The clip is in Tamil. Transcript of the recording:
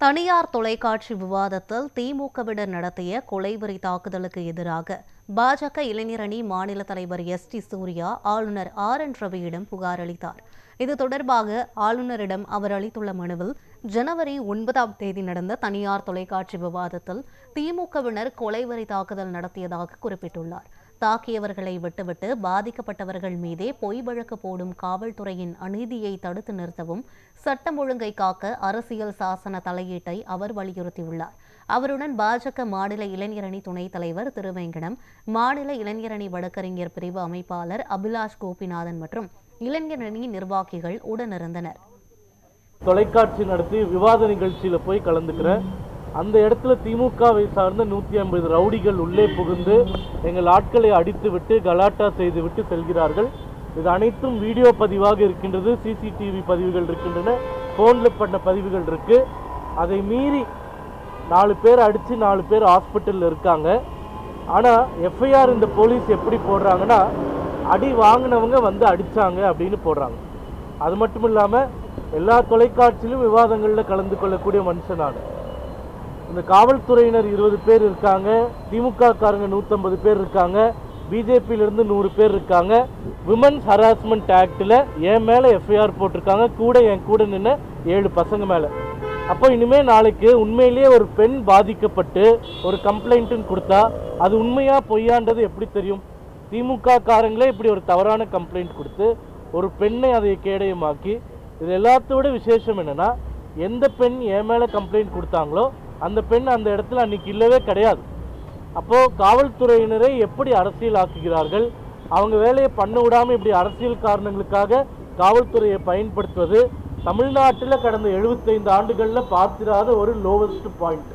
தனியார் தொலைக்காட்சி விவாதத்தில் திமுகவினர் நடத்திய கொலைவரி தாக்குதலுக்கு எதிராக பாஜக இளைஞரணி மாநில தலைவர் எஸ் டி சூர்யா ஆளுநர் ஆர் என் ரவியிடம் புகார் அளித்தார். இது தொடர்பாக ஆளுநரிடம் அவர் அளித்துள்ள மனுவில் ஜனவரி ஒன்பதாம் தேதி நடந்த தனியார் தொலைக்காட்சி விவாதத்தில் திமுகவினர் கொலைவரி தாக்குதல் நடத்தியதாக குறிப்பிட்டுள்ளார். தாக்கியவர்களை விட்டுவிட்டு பாதிக்கப்பட்டவர்கள் மீதே பொய் வழக்கு போடும் காவல்துறையின் அநீதியை தடுத்து நிறுத்தவும் சட்டம் ஒழுங்கை காக்க அரசியல் சாசன தலையீட்டை அவர் வலியுறுத்தியுள்ளார். அவருடன் பாஜக மாநில இளைஞரணி துணைத் தலைவர் திருவேங்கடம் மாநில இளைஞரணி வழக்கறிஞர் பிரிவு அமைப்பாளர் அபிலாஷ் கோபிநாதன் மற்றும் இளைஞரணி நிர்வாகிகள் உடனிருந்தனர். தொலைக்காட்சி நடத்தி விவாத நிகழ்ச்சியில் போய் கலந்துக்கிற அந்த இடத்துல திமுகவை சார்ந்த நூற்றி ஐம்பது ரவுடிகள் உள்ளே புகுந்து எங்கள் ஆட்களை அடித்து விட்டு கலாட்டா செய்து விட்டு செல்கிறார்கள். இது அனைத்தும் வீடியோ பதிவாக இருக்கின்றது சிசிடிவி பதிவுகள் இருக்கின்றன ஃபோனில் பண்ண பதிவுகள் இருக்கு. அதை மீறி நாலு பேர் அடித்து நாலு பேர் ஹாஸ்பிட்டலில் இருக்காங்க. ஆனால் எஃப்ஐஆர் இந்த போலீஸ் எப்படி போடுறாங்கன்னா அடி வாங்கினவங்க வந்து அடித்தாங்க அப்படின்னு போடுறாங்க. அது மட்டும் இல்லாமல் எல்லா தொலைக்காட்சியிலும் விவாதங்களில் கலந்து கொள்ளக்கூடிய மனுஷனான இந்த காவல்துறையினர் இருபது பேர் இருக்காங்க. திமுக காரங்க நூற்றம்பது பேர் இருக்காங்க. பிஜேபியிலேருந்து நூறு பேர் இருக்காங்க. விமன்ஸ் ஹராஸ்மெண்ட் ஆக்டில் என் மேலே எஃப்ஐஆர் போட்டிருக்காங்க. கூட என் கூட நின்று ஏழு பசங்க மேலே. அப்போ இனிமேல் நாளைக்கு உண்மையிலேயே ஒரு பெண் பாதிக்கப்பட்டு ஒரு கம்ப்ளைண்ட்டுன்னு கொடுத்தா அது உண்மையாக பொய்யான்றது எப்படி தெரியும்? திமுக காரங்களே இப்படி ஒரு தவறான கம்ப்ளைண்ட் கொடுத்து ஒரு பெண்ணை அதை கேடயமாக்கி இது எல்லாத்தோட விசேஷம் என்னென்னா எந்த பெண் என் மேலே கம்ப்ளைண்ட் கொடுத்தாங்களோ அந்த பெண் அந்த இடத்துல அன்னைக்கு இல்லவே கிடையாது. அப்போது காவல்துறையினரை எப்படி அரசியல் ஆக்குகிறார்கள் அவங்க வேலையை பண்ண விடாமல் இப்படி அரசியல் காரணங்களுக்காக காவல்துறையை பயன்படுத்துவது தமிழ்நாட்டில் கடந்த 75 ஆண்டுகளில் பார்த்திராத ஒரு லோவஸ்ட் பாயிண்ட்